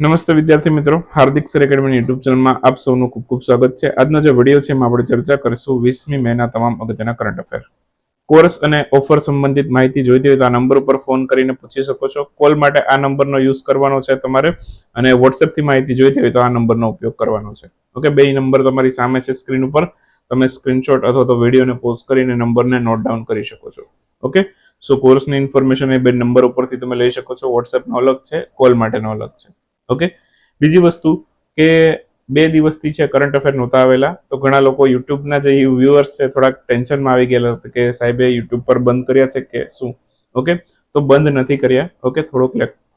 નમસ્તે વિદ્યાર્થી મિત્રો, હાર્દિક સર એકેડમી યુટ્યુબ ચેનલમાં આપ સૌનું ખૂબ ખૂબ સ્વાગત છે. આજનો જે વીડિયો છે એમાં આપણે ચર્ચા કરીશું વીસમી મેના તમામ અગત્યના કરંટ અફેર કોર્સ અને ઓફર સંબંધિત માહિતી જોઈતી હોય તો આ નંબર ઉપર ફોન કરીને પૂછી શકો છો. કોલ માટે આ નંબરનો યુઝ કરવાનો છે તમારે અને વોટ્સએપથી માહિતી જોઈતી હોય તો આ નંબરનો ઉપયોગ કરવાનો છે. ઓકે બે નંબર તમારી સામે છે સ્ક્રીન ઉપર. તમે સ્ક્રીનશોટ અથવા તો વિડીયોને પોઝ કરીને નંબરને નોટ ડાઉન કરી શકો છો. ઓકે સો કોર્સની ઇન્ફોર્મેશન એ બે નંબર ઉપરથી તમે લઈ શકો છો. વોટ્સએપનો અલગ છે કોલ માટેનો અલગ છે. ઓકે બીજી વસ્તુ કે બે દિવસથી છે કરંટ અફેર નહોતા આવેલા. તો ઘણા લોકો યુટ્યુબના જે વ્યુઅર્સ છે, થોડાક ટેન્શનમાં આવી ગયેલા કે સાહેબે યુટ્યુબ પર બંધ કર્યા છે કે શું? ઓકે તો બંધ નથી કર્યા. ઓકે થોડોક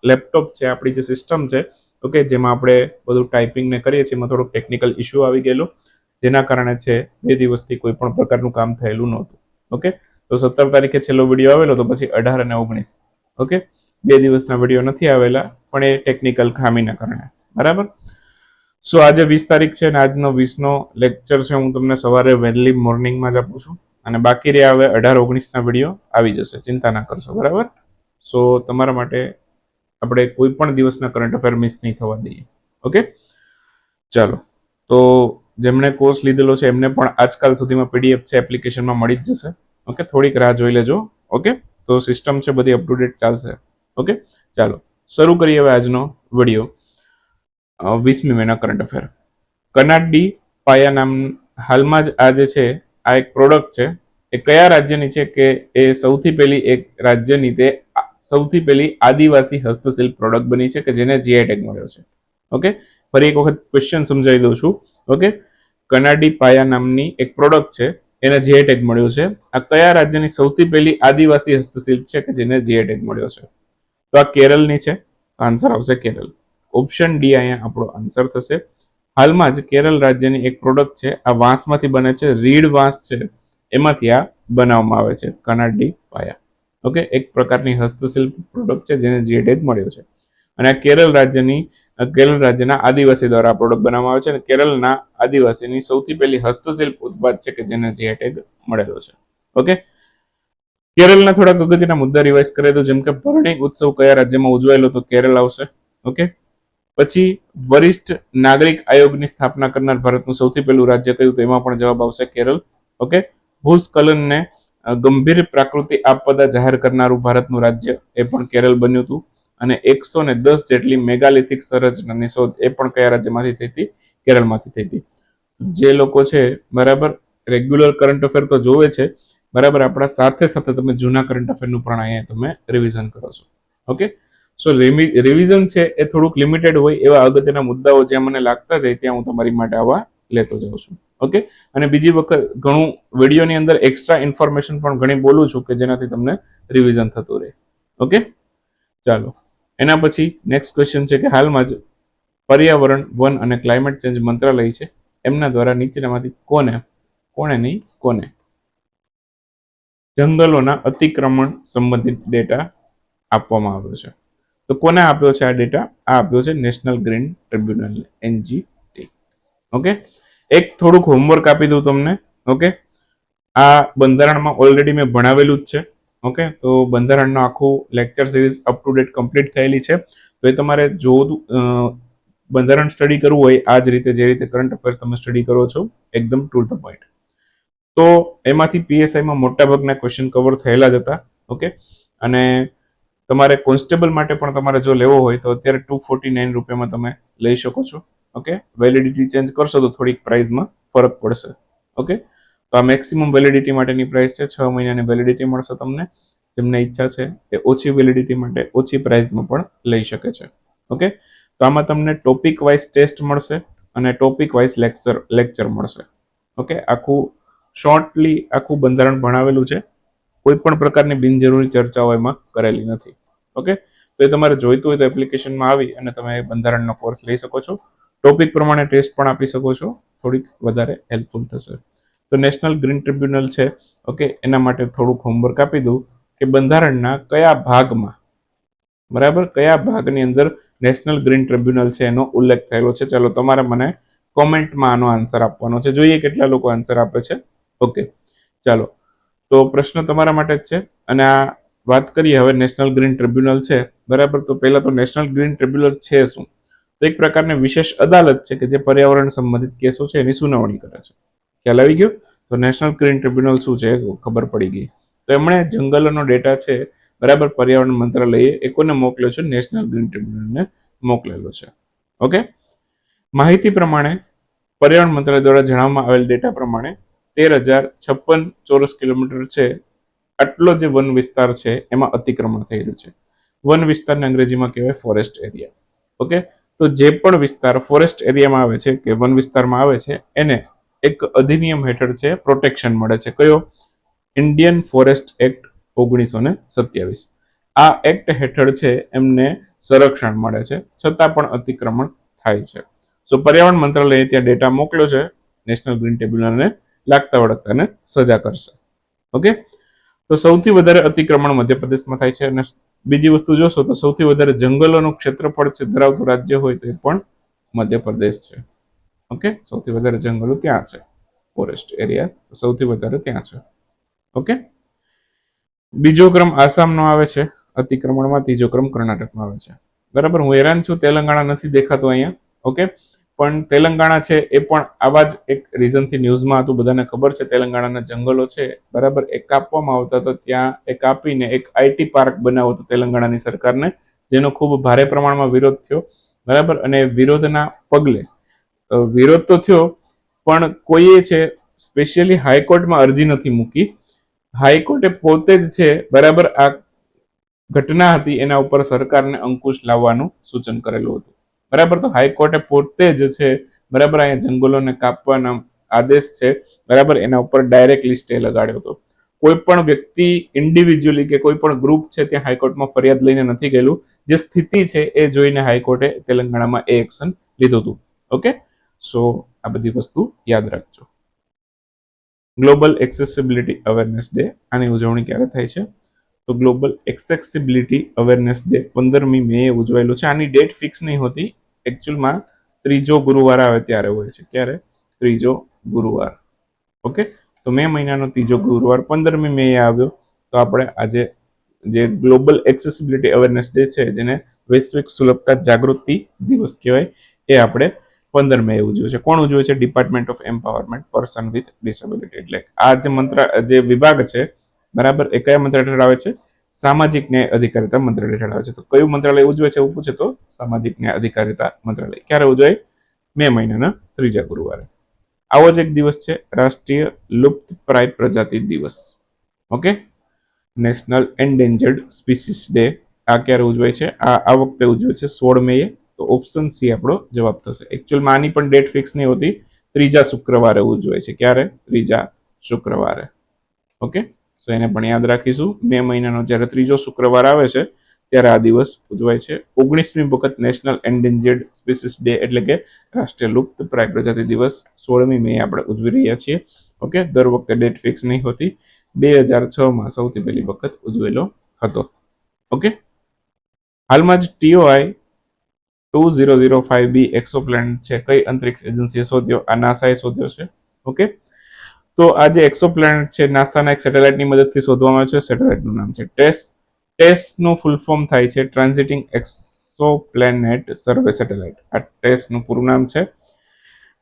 લેપટોપ છે, આપણી જે સિસ્ટમ છે ઓકે જેમાં આપણે બધું ટાઈપિંગ ને કરીએ છીએ, એમાં થોડોક ટેકનિકલ ઇશ્યુ આવી ગયેલો. જેના કારણે છે, બે દિવસથી કોઈ પણ પ્રકારનું કામ થયેલું નહોતું. ઓકે તો સત્તર તારીખે છેલ્લો વીડિયો આવેલો, તો પછી અઢાર અને ઓગણીસ. ઓકે બે દિવસના વીડિયો નથી આવેલા, પણ એ ટેકનિકલ ખામીના કારણે. બરાબર? સો આજે વીસ તારીખ છે અને આજનો વીસનો લેક્ચર છે. હું તમને સવારે વહેલી મોર્નિંગમાં જ આપું છું. અને બાકી રહ્યા હવે અઢાર ઓગણીસના વીડિયો આવી જશે. ચિંતા ના કરશો. બરાબર? સો તમારા માટે આપણે કોઈ પણ દિવસના કરંટ અફેર મિસ નહીં થવા દઈએ. ઓકે ચાલો. તો જેમણે કોર્સ લીધેલો છે, એમને પણ આજકાલ સુધીમાં પીડીએફ છે એપ્લિકેશનમાં મળી જ જશે. ઓકે થોડીક રાહ જોઈ લેજો. ઓકે તો સિસ્ટમ છે, બધી અપ ટુ ડેટ ચાલશે. ઓકે ચાલો, શરૂ કરીએ હવે આજનો વીડિયો વીસમી મેના કરંટ અફેર કનાડી પાયા નામ, હાલમાં જ આ જે છે, આ એક પ્રોડક્ટ છે. એ કયા રાજ્યની છે કે એ સૌથી પહેલી એક રાજ્યની તે સૌથી પહેલી આદિવાસી હસ્તશિલ્પ પ્રોડક્ટ બની છે કે જેને જીઆઈ ટેગ મળ્યો છે. ઓકે ફરી એક વખત ક્વેશ્ચન સમજાવી દઉં છું. ઓકે કનાડી પાયા નામની એક પ્રોડક્ટ છે, એને જીઆઈ ટેગ મળ્યો છે. આ કયા રાજ્યની સૌથી પહેલી આદિવાસી હસ્તશિલ્પ છે કે જેને જીઆઈ ટેગ મળ્યો છે? તો આ કેરળની છે. આન્સર આવશે કેરળ. ઓપ્શન ડી અહીંયા આપણો આન્સર થશે. હાલમાં જ કેરળ રાજ્યની એક પ્રોડક્ટ છે. આ વાંસમાંથી બને છે. રીડ વાંસ છે. એમાંથી આ બનાવવામાં આવે છે. કનાડી પાયા. ઓકે એક પ્રકારની હસ્તશિલ્પ પ્રોડક્ટ છે જેને જીએ ટેગ મળ્યો છે. અને આ કેરળ રાજ્યની કેરળ રાજ્યના આદિવાસી દ્વારા પ્રોડક્ટ બનાવવામાં આવે છે અને કેરળના આદિવાસીની સૌથી પહેલી હસ્તશિલ્પ ઉત્પાદ છે કે જેને જીએ ટેગ મળેલો છે. ઓકે કેરળના થોડાક અગત્યના મુદ્દા રિવાઇઝ કરે તો જેમ કે ભરણી ઉત્સવ કયા રાજ્યમાં ઉજવાયેલો તો કેરળ આવશે. ઓકે પછી વરિષ્ઠ નાગરિક આયોગની સ્થાપના કરનાર ભારતનું સૌથી પહેલું રાજ્ય કયું તો એમાં પણ જવાબ આવશે કેરળ ઓકે ભૂસ્ખલનને ગંભીર પ્રાકૃતિ આપદા જાહેર કરનારું ભારતનું રાજ્ય એ પણ કેરળ બન્યું હતું. અને એકસો ને દસ જેટલી મેગાલિથિક સંરચનાની શોધ એ પણ કયા રાજ્યમાંથી થઈ હતી? કેરળમાંથી થઈ હતી. જે લોકો છે, બરાબર, રેગ્યુલર કરંટ અફેર તો જોવે છે બરાબર, આપણા સાથે સાથે તમે જૂના કરંટ અફેરનું પણ અહીંયા તમે રિવિઝન કરો છો. ઓકે સો રિવિઝન છે એ થોડુંક લિમિટેડ હોય એવા અગત્યના મુદ્દાઓ જ્યાં મને લાગતા જાય ત્યાં હું તમારી માટે આવા લેતો જાઉં છું. ઓકે અને બીજી વખત ઘણું વિડીયોની અંદર એક્સ્ટ્રા ઇન્ફોર્મેશન પણ ઘણી બોલું છું કે જેનાથી તમને રિવિઝન થતું રહે. ઓકે ચાલો. એના પછી નેક્સ્ટ ક્વેશ્ચન છે કે હાલમાં જ પર્યાવરણ, વન અને ક્લાઇમેટ ચેન્જ મંત્રાલય છે. એમના દ્વારા નીચેનામાંથી કોને કોને નહીં, કોને? જંગલોના અતિક્રમણ સંબંધિત ડેટા આપવામાં આવ્યો છે. તો કોને આપ્યો છે આ ડેટા? આ આપ્યો છે national green tribunal NGT. Okay? એક થોડુંક હોમવર્ક આપી દઉં તમને. ઓકે? આ બંધારણમાં ઓલરેડી મેં ભણાવેલું જ છે. ઓકે? તો બંધારણનો આખું lecture series up to date complete થયેલી છે. તો એ તમારે અ, બંધારણ સ્ટડી કરવું હોય આ જ રીતે જે રીતે કરંટ અફેર તમે સ્ટડી કરો છો એકદમ ટુ ધ પોઈન્ટ તો એમાંથી પીએસઆઈમાં મોટાભાગના ક્વેશ્ચન કવર થયેલા જ હતા ઓકે અને તમારે કોન્સ્ટેબલ માટે પણ તમારે જો લેવો હોય તો અત્યારે ટુ ફોર્ટી નાઇન રૂપિયામાં તમે લઈ શકો છો ઓકે વેલિડિટી ચેન્જ કરશો તો થોડીક પ્રાઇસમાં ફરક પડશે ઓકે તો આ મેક્સિમમ વેલિડિટી માટેની પ્રાઇસ છે, છ મહિનાની વેલિડિટી મળશે તમને, જેમને ઈચ્છા છે એ ઓછી વેલિડિટી માટે ઓછી પ્રાઇસમાં પણ લઈ શકે છે ઓકે તો આમાં તમને ટોપિક વાઇઝ ટેસ્ટ મળશે અને ટોપિક વાઇઝ લેક્ચર લેક્ચર મળશે ઓકે આખું શોર્ટલી આખું બંધારણ ભણાવેલું છે. કોઈ પણ પ્રકારની બિનજરૂરી ચર્ચાઓ એમાં કરેલી નથી. ઓકે તો એ તમારે જોઈતું હોય તો એપ્લિકેશનમાં આવી અને તમે બંધારણનો કોર્સ લઈ શકો છો. ટોપિક પ્રમાણે ટેસ્ટ પણ આપી શકો છો. થોડીક વધારે હેલ્પફુલ થશે. તો નેશનલ ગ્રીન ટ્રિબ્યુનલ છે. ઓકે એના માટે થોડુંક હોમવર્ક આપી દઉં કે બંધારણના કયા ભાગમાં, બરાબર? કયા ભાગની અંદર નેશનલ ગ્રીન ટ્રિબ્યુનલ છે એનો ઉલ્લેખ થયેલો છે? ચાલો તમારે મને કોમેન્ટમાં આનો આન્સર આપવાનો છે. જોઈએ કેટલા લોકો આન્સર આપે છે. ઓકે ચાલો. તો પ્રશ્ન તમારા માટે જ છે. અને આ વાત કરીએ, હવે નેશનલ ગ્રીન ટ્રિબ્યુનલ છે. બરાબર? તો પહેલા તો નેશનલ ગ્રીન ટ્રિબ્યુનલ છે શું? તો એક પ્રકારની વિશેષ અદાલત છે કે જે પર્યાવરણ સંબંધિત કેસો છે, એની સુનાવણી કરે છે. ખ્યાલ આવી ગયો? તો નેશનલ ગ્રીન ટ્રિબ્યુનલ શું છે? ખબર પડી ગઈ. તો એમણે જંગલોનો ડેટા છે, બરાબર? પર્યાવરણ મંત્રાલયે એ કોને મોકલ્યો છે નેશનલ ગ્રીન ટ્રિબ્યુનલને મોકલેલો છે. ઓકે માહિતી પ્રમાણે પર્યાવરણ મંત્રાલય દ્વારા જણાવવામાં આવેલ ડેટા પ્રમાણે તેર હજાર છપ્પન ચોરસ કિલોમીટર છે. આટલો જે વન વિસ્તાર છે, એમાં અતિક્રમણ રહ્યું છે. વન વિસ્તારને અંગ્રેજીમાં કહેવાય ફોરેસ્ટ એરિયા ઓકે? તો જે પણ વિસ્તાર ફોરેસ્ટ એરિયામાં આવે છે કે વન વિસ્તારમાં આવે છે, એને એક અધિનિયમ હેઠળ છે પ્રોટેક્શન મળે છે. કયો? ઇન્ડિયન ફોરેસ્ટ એક્ટ ઓગણીસો ને સત્યાવીસ. આ એક્ટ હેઠળ છે, એમને સંરક્ષણ મળે છે. છતાં પણ અતિક્રમણ થાય છે. સો પર્યાવરણ મંત્રાલયે ત્યાં ડેટા મોકલ્યો છે નેશનલ ગ્રીન ટ્રિબ્યુનલને લાગતા વળગતાને સજા કરશે. ઓકે તો સૌથી વધારે અતિક્રમણ મધ્યપ્રદેશમાં થાય છે અને બીજી વસ્તુ જોશો તો સૌથી વધારે જંગલોનું ક્ષેત્રફળ છે ધરાવતું રાજ્ય હોય તો પણ મધ્યપ્રદેશ છે. ઓકે સૌથી વધારે જંગલો ત્યાં છે. ફોરેસ્ટ એરિયા સૌથી વધારે ત્યાં છે. ઓકે બીજો ક્રમ આસામનો આવે છે. અતિક્રમણમાં ત્રીજો ક્રમ કર્ણાટકમાં આવે છે. બરાબર? હું હેરાન છું, તેલંગાણા નથી દેખાતું અહીંયા. ઓકે પણ તેલંગાણા છે એ પણ આવા જ એક રીઝનથી ન્યૂઝમાં હતું. બધાને ખબર છે તેલંગાણાના જંગલો છે. બરાબર? એ કાપવામાં આવતા તો ત્યાં એ કાપીને એક આઈટી પાર્ક બનાવો હતો તેલંગાણાની સરકારને, જેનો ખૂબ ભારે પ્રમાણમાં વિરોધ થયો. બરાબર? અને વિરોધના પગલે વિરોધ તો થયો, પણ કોઈએ છે સ્પેશિયલી હાઈકોર્ટમાં અરજી નથી મૂકી. હાઈકોર્ટે પોતે જ છે, બરાબર? આ ઘટના હતી, એના ઉપર સરકારને અંકુશ લાવવાનું સૂચન કરેલું હતું. બરાબર? તો હાઈકોર્ટે પોતે જ છે, બરાબર? અહીંયા જંગલોને કાપવાના આદેશ છે, બરાબર? એના ઉપર ડાયરેક્ટલી સ્ટે લગાડ્યો હતો. કોઈ પણ વ્યક્તિ ઇન્ડિવિજ્યુઅલી કે કોઈ પણ ગ્રુપ છે, ત્યાં હાઈકોર્ટમાં ફરિયાદ લઈને નથી ગયેલું. જે સ્થિતિ છે, એ જોઈને હાઈકોર્ટે તેલંગાણામાં એ એક્શન લીધું હતું. ઓકે સો આ બધી વસ્તુ યાદ રાખજો. ગ્લોબલ એક્સેસિબિલિટી અવેરનેસ ડે આની ઉજવણી ક્યારે થાય છે? તો ગ્લોબલ એક્સેસિબિલિટી અવેરનેસ ડે પંદરમી મે ઉજવાયેલું છે. આની ડેટ ફિક્સ નહીં હોતી. એકચ્યુઅલમાં ત્રીજો ગુરુવાર આવે ત્યારે હોય છે. ક્યારે? ત્રીજો ગુરુવાર. ઓકે તો મે મહિનાનો ત્રીજો ગુરુવાર પંદરમી મે આવ્યો. તો આપણે આજે જે ગ્લોબલ એક્સેસિબિલિટી અવેરનેસ ડે છે, જેને વૈશ્વિક સુલભતા જાગૃતિ દિવસ કહેવાય, એ આપણે પંદર મે ઉજવે છે. કોણ ઉજવે છે? Department of empowerment person with disability એટલે આ જે મંત્ર, જે વિભાગ છે, બરાબર? એ કયા મંત્ર હેઠળ આવે છે. સામાજિક ન્યાય અધિકારિતા મંત્રાલય હેઠળ આવે છે. તો કયું મંત્રાલય ઉજવે છે એવું પૂછે તો સામાજિક ન્યાય અધિકારિતા મંત્રાલય. ક્યારે ઉજવાય? મે મહિનાના ત્રીજા ગુરુવારે. આવો જ એક દિવસ છે, રાષ્ટ્રીય લુપ્ત પ્રાય પ્રજાતિ દિવસ. Okay? National endangered species day. આ ક્યારે ઉજવાય છે? આ આ વખતે ઉજવે છે સોળ મેએ તો ઓપ્શન સી આપણો જવાબ થશે. એકચ્યુઅલમાં આની પણ ડેટ ફિક્સ નહીં હોતી. ત્રીજા શુક્રવારે ઉજવાય છે. ક્યારે? ત્રીજા શુક્રવારે. ઓકે? સો એને પણ યાદ રાખીશું. મે મહિનાનો જ્યારે ત્રીજો શુક્રવાર આવે છે, ત્યારે આ દિવસ ઉજવાય છે. ઓગણીસમી વખત નેશનલ એન્ડેન્જર્ડ સ્પીસીસ ડે એટલે કે રાષ્ટ્રીય લુપ્ત પ્રાય પ્રજાતિ દિવસ સોળમી મે આપણે ઉજવી રહ્યા છીએ. ઓકે દર વખતે ડેટ ફિક્સ નહીં હોતી. બે હજાર છ માં સૌથી પહેલી વખત ઉજવેલો હતો. ઓકે હાલમાં જ TOI two zero zero five B exoplanet છે. કઈ અંતરિક્ષ એજન્સીએ શોધ્યો? આ નાસાએ શોધ્યો છે. ઓકે તો આ જે એક્સોપ્લેનેટ છે નાસાના એક સેટેલાઇટની મદદથી શોધવામાં આવ્યો છે. સેટેલાઇટનું નામ છે ટેસ ટેસ્ટનું ફૂલ ફોર્મ થાય છે ટ્રાન્ઝિટિંગ એક્સોપ્લેનેટ સર્વે સેટેલાઇટ આ ટેસ્ટનું પૂરું નામ છે.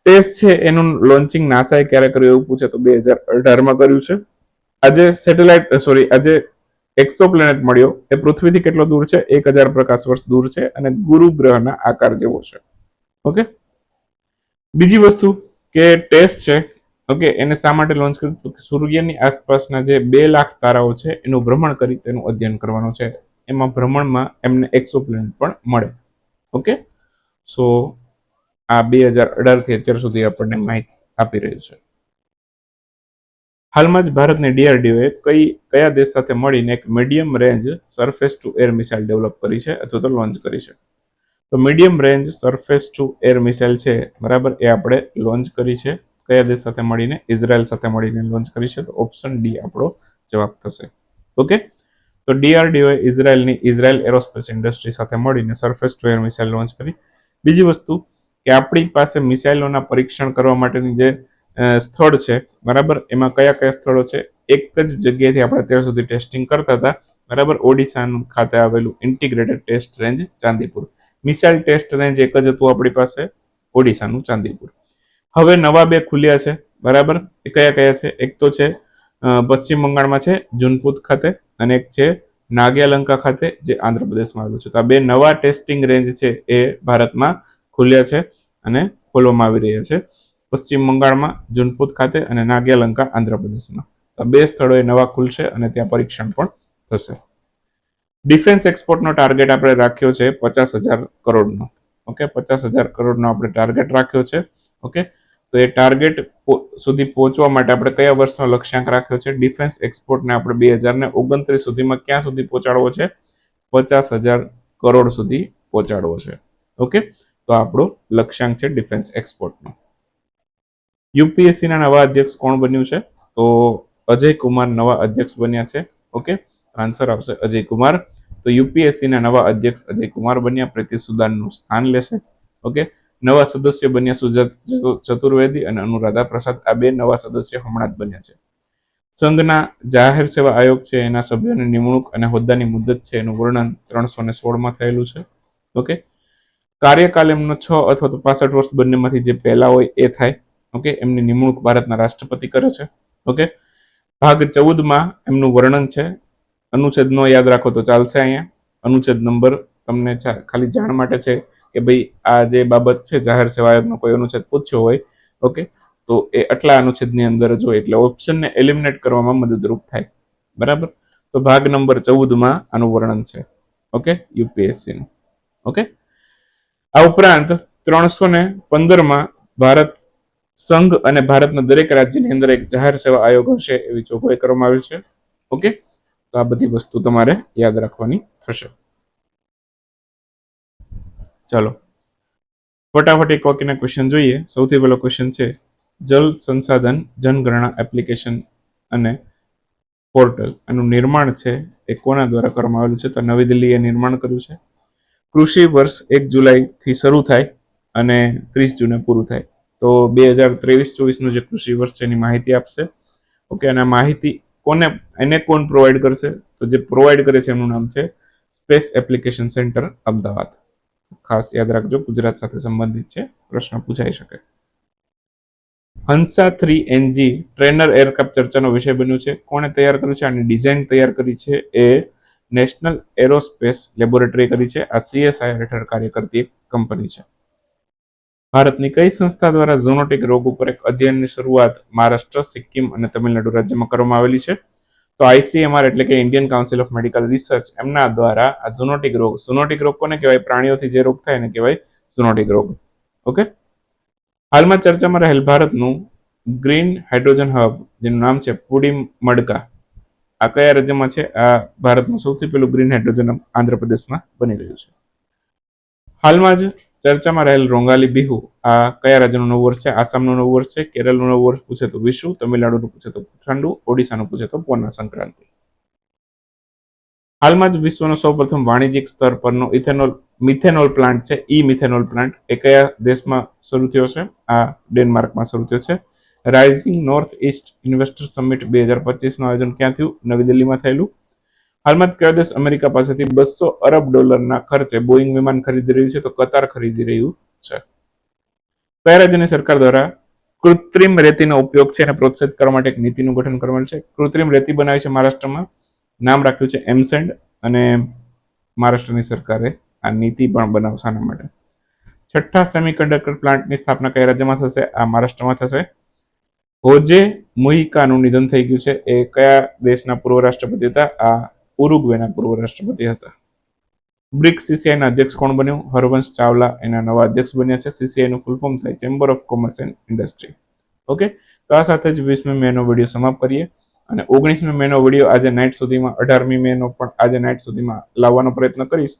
ટેસ છે, એનું લોન્ચિંગ નાસાએ ક્યારે કર્યું એવું પૂછે તો બે હજાર અઢારમાં કર્યું છે. આજે સેટેલાઇટ સોરી આજે એક્સોપ્લેનેટ મળ્યો. એ પૃથ્વીથી કેટલો દૂર છે? એક હજાર પ્રકાશ વર્ષ દૂર છે અને ગુરુ ગ્રહના આકાર જેવો છે. ઓકે? બીજી વસ્તુ કે ટેસ્ટ છે ઓકે એને શા માટે લોન્ચ કર્યું? તો સૂર્યની આસપાસના જે બે લાખ તારાઓ છે, એનું ભ્રમણ કરી તેનું અધ્યયન કરવાનું છે. એમાં ભ્રમણમાં એમને એક્સોપ્લેનેટ પણ મળે. ઓકે સો આ બે હજાર અઢારથી અત્યાર સુધી આપણને માહિતી આપી રહ્યું છે. હાલમાં જ ભારતની ડીઆરડીઓએ કઈ, કયા દેશ સાથે મળીને એક medium range surface to air missile develop કરી છે અથવા તો લોન્ચ કરી છે? તો medium range surface to air missile છે, બરાબર? એ આપણે લોન્ચ કરી છે. કયા દેશ સાથે મળીને ઇઝરાયલ સાથે મળીને લોન્ચ કરી છે? તો ઓપ્શન ડી આપણો જવાબ થશે. ઓકે તો ડીઆરડીઓએ ઇઝરાયલની, ઇઝરાયલ એરોસ્પેસ ઇન્ડસ્ટ્રી સાથે મળીને surface to air missile launch કરી. બીજી વસ્તુ કે આપણી પાસે મિસાઇલોના પરીક્ષણ કરવા માટેની જે સ્થળ છે, બરાબર? એમાં કયા કયા સ્થળો છે? એક જ જગ્યાએથી આપણે અત્યાર સુધી ટેસ્ટિંગ કરતા હતા, બરાબર? ઓડિશા ખાતે આવેલું integrated test range Chandipur. Missile test range એક જ હતું આપણી પાસે, ઓડિશાનું ચાંદીપુર. હવે નવા બે ખુલ્યા છે. બરાબર? એ કયા કયા છે? એક તો છે પશ્ચિમ બંગાળમાં છે જુનપુત ખાતે અને એક છે, નાગ્યાલંકા ખાતે જે આંધ્રપ્રદેશમાં આવેલું છે. તો આ બે નવા ટેસ્ટિંગ રેન્જ છે એ ભારતમાં ખુલ્યા છે અને ખોલવામાં આવી રહ્યા છે. પશ્ચિમ બંગાળમાં જુનપુત ખાતે અને નાગ્યાલંકા આંધ્રપ્રદેશમાં. આ બે સ્થળોએ નવા ખુલશે અને ત્યાં પરીક્ષણ પણ થશે. ડિફેન્સ એક્સપોર્ટનો ટાર્ગેટ આપણે રાખ્યો છે પચાસ હજાર કરોડનો. ઓકે? પચાસ હજાર કરોડનો આપણે ટાર્ગેટ રાખ્યો છે. ઓકે? તો એ ટાર્ગેટ સુધી પહોંચવા માટે આપણે કયા વર્ષનો લક્ષ્યાંક રાખ્યો છે? ડિફેન્સ એક્સપોર્ટને આપણે બે હજાર ને ઓગણત્રીસ સુધીમાં ક્યાં સુધી પહોંચાડવો છે? પચાસ હજાર કરોડ સુધી પહોંચાડવો છે. ઓકે? તો આપણો લક્ષ્યાંક છે ડિફેન્સ એક્સપોર્ટનો યુપીએસસીના નવા અધ્યક્ષ કોણ બન્યું છે? તો અજય કુમાર નવા અધ્યક્ષ બન્યા છે. ઓકે? આન્સર આવશે અજય કુમાર તો યુપીએસસીના નવા અધ્યક્ષ અજય કુમાર બન્યા. પ્રીતિ સુદાનનું સ્થાન લેશે. ઓકે? નવા સદસ્ય બન્યા સુજાત ચતુર્વેદી અને અનુરાધા પ્રસાદ. આ બે નવા સદસ્ય હમણાં જ બન્યા છે. સંઘના જાહેર સેવા આયોગ છે, એના સભ્યોની નિમણૂક અને હોદ્દાની મુદત છે, એનું વર્ણન ત્રણસો ને સોળમાં થયેલું છે. ઓકે? કાર્યકાલ એમનો છ અથવા તો પાસઠ વર્ષ બંનેમાંથી જે પહેલા હોય એ થાય. ઓકે? એમની નિમણૂક ભારતના રાષ્ટ્રપતિ કરે છે. ઓકે? ભાગ ચૌદમાં એમનું વર્ણન છે. અનુચ્છેદ નો યાદ રાખો તો ચાલશે અહીંયા. અનુચ્છેદ નંબર તમને ખાલી જાણ માટે છે. કે ભાઈ આ જે બાબત છે, જાહેર સેવાયતનો કોઈ અનુચ્છેદ પૂછ્યો હોય, ઓકે, તો એ આટલા અનુચ્છેદની અંદર જ એટલે ઓપ્શનને એલિમિનેટ કરવામાં મદદરૂપ થાય. બરાબર? તો ભાગ નંબર ચૌદમાં આનું વર્ણન છે, ઓકે, યુપીએસસીનું, ઓકે? આ ઉપરાંત ત્રણસો ને પંદરમાં ભારત સંઘ અને ભારતના દરેક રાજ્યની અંદર એક જાહેર સેવા આયોગ હશે એવી જોગવાઈ કરવામાં આવી છે, ઓકે? તો આ બધી વસ્તુ તમારે યાદ રાખવાની થશે. ચાલો. ફટાફટ એક વાક્યના ક્વેશ્ચન જોઈએ. સૌથી પહેલો ક્વેશ્ચન છે, જલ સંસાધન જનગણના એપ્લિકેશન અને પોર્ટલ આનું નિર્માણ છે એ કોના દ્વારા કરવામાં આવેલું છે? તો નવી દિલ્હીએ નિર્માણ કર્યું છે. કૃષિ વર્ષ એક જુલાઈથી શરૂ થાય અને ત્રીસ જૂને પૂરું થાય. તો બે હજાર ત્રેવીસ ચોવીસનું જે કૃષિ વર્ષ છે એની માહિતી આપશે. ઓકે, અને માહિતી કોને, એને કોણ પ્રોવાઈડ કરશે? તો જે પ્રોવાઈડ કરે છે એમનું નામ છે સ્પેસ એપ્લિકેશન સેન્ટર અમદાવાદ. ખાસ યાદ રાખજો, ગુજરાત સાથે સંબંધિત છે. પ્રશ્ન પૂછાઈ શકે. Hansa three NG trainer aircraft ચર્ચાનો વિષય બન્યું છે. કોણે તૈયાર કર્યું છે? આની ડિઝાઇન તૈયાર કરી છે એ નેશનલ એરોસ્પેસ લેબોરેટરી કરી છે. આ સીએસઆઈ હેઠળ કાર્ય કરતી એક કંપની છે. ભારતની કઈ સંસ્થા દ્વારા ઝોનોટિક રોગ ઉપર એક અધ્યયનની શરૂઆત મહારાષ્ટ્ર, સિક્કિમ અને તમિલનાડુ રાજ્યમાં કરવામાં આવેલી છે? તો આઈસીએમઆર એટલે કે Indian council of medical research એમના દ્વારા આ ઝોનોટિક રોગ, ઝુનોટિક રોગ કોને કહેવાય? પ્રાણીઓથી જે રોગ થાય એને કહેવાય ઝુનોટિક રોગ. ઓકે? હાલમાં ચર્ચામાં રહેલ ભારતનું ગ્રીન હાઇડ્રોજન હબ, જેનું નામ છે પુડી મડકા. આ કયા રાજ્યમાં છે? આ ભારતનું સૌથી પહેલું ગ્રીન હાઇડ્રોજન આંધ્રપ્રદેશમાં બની રહ્યું છે. હાલમાં જ ચર્ચામાં રહેલ રોંગાલી બિહુ, આ કયા રાજ્યનું નવું વર્ષ છે? આસામનું નવું વર્ષ છે? કેરળનું નવું વર્ષ પૂછે તો વિષુ તમિલનાડુનું પૂછે તો ઠંડુ ઓડિશાનું પૂછે તો પોના સંક્રાંતિ. હાલમાં જ વિશ્વનો સૌપ્રથમ વાણિજ્યિક સ્તર પરનો ઇથેનોલ, મિથેનોલ પ્લાન્ટ છે. ઈ મિથેનોલ પ્લાન્ટ એ કયા દેશમાં શરૂ થયો છે? આ ડેનમાર્કમાં શરૂ થયો છે. Rising north east investor summit બે હજાર પચીસનું આયોજન ક્યાં થયું? નવી દિલ્હીમાં થયેલું. હાલમાં જ દેશ અમેરિકા પાસેથી બસો અરબ ડોલરના ખર્ચે બોઈંગ વિમાન ખરીદી રહ્યું છે, તો કતાર ખરીદી રહ્યું છે. કયા રાજ્યની સરકાર દ્વારા કૃત્રિમ રેતીનો ઉપયોગ છે એને પ્રોત્સાહિત કરવા માટે એક નીતિનું ગઠન કરવાનું છે? કૃત્રિમ રેતી બનાવી છે મહારાષ્ટ્રમાં. નામ રાખ્યું છે એમસેન્ડ અને મહારાષ્ટ્રની સરકારે આ નીતિ પણ બનાવશે આના માટે. છઠ્ઠા સેમિકન્ડક્ટર પ્લાન્ટની સ્થાપના કયા રાજ્યમાં થશે? આ મહારાષ્ટ્રમાં થશે. હોજે મુહિકાનું નિધન થઈ ગયું છે. એ કયા દેશના પૂર્વ રાષ્ટ્રપતિ હતા? આ ઉરુગ્વેના પૂર્વ રાષ્ટ્રપતિ હતા. બ્રિક્સ સીસીઆઈના અધ્યક્ષ કોણ બન્યું? હરવંશ ચાવલા એના નવા અધ્યક્ષ બન્યા છે. સીસીઆઈ નું ફૂલ ફોર્મ થાય chamber of commerce and industry okay તો આ સાથે જ વીસમી મેનો વીડિયો સમાપ્ત કરીએ. અને ઓગણીસમી મેનો વીડિયો આજે નાઇટ સુધીમાં, અઢારમી મેનો પણ આજે નાઇટ સુધીમાં લાવવાનો પ્રયત્ન કરીશ.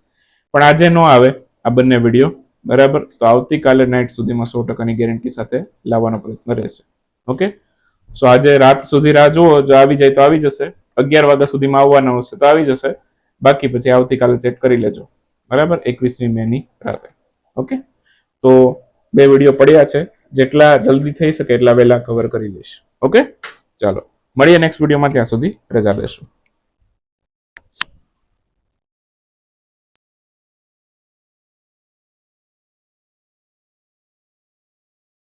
પણ આજે ન આવે આ બંને વીડિયો. બરાબર? તો આવતીકાલે નાઇટ સુધીમાં સો ટકાની ગેરંટી સાથે લાવવાનો પ્રયત્ન રહેશે. ઓકે સો આજે રાત સુધી રાહ જુઓ. જો આવી જાય તો આવી જશે. અગિયાર વાગ્યા સુધીમાં આવવાના હશે તો આવી જશે. બાકી પછી આવતીકાલે ચેક કરી લેજો. બરાબર? એકવીસમી મે ની રાતે. ઓકે? તો બે વીડિયો પડ્યા છે. જેટલા જલ્દી થઈ શકે એટલા વહેલા કવર કરી લઈશ. ઓકે? ચાલો. મળીએ નેક્સ્ટ વિડીયોમાં ત્યાં સુધી રજા દેશું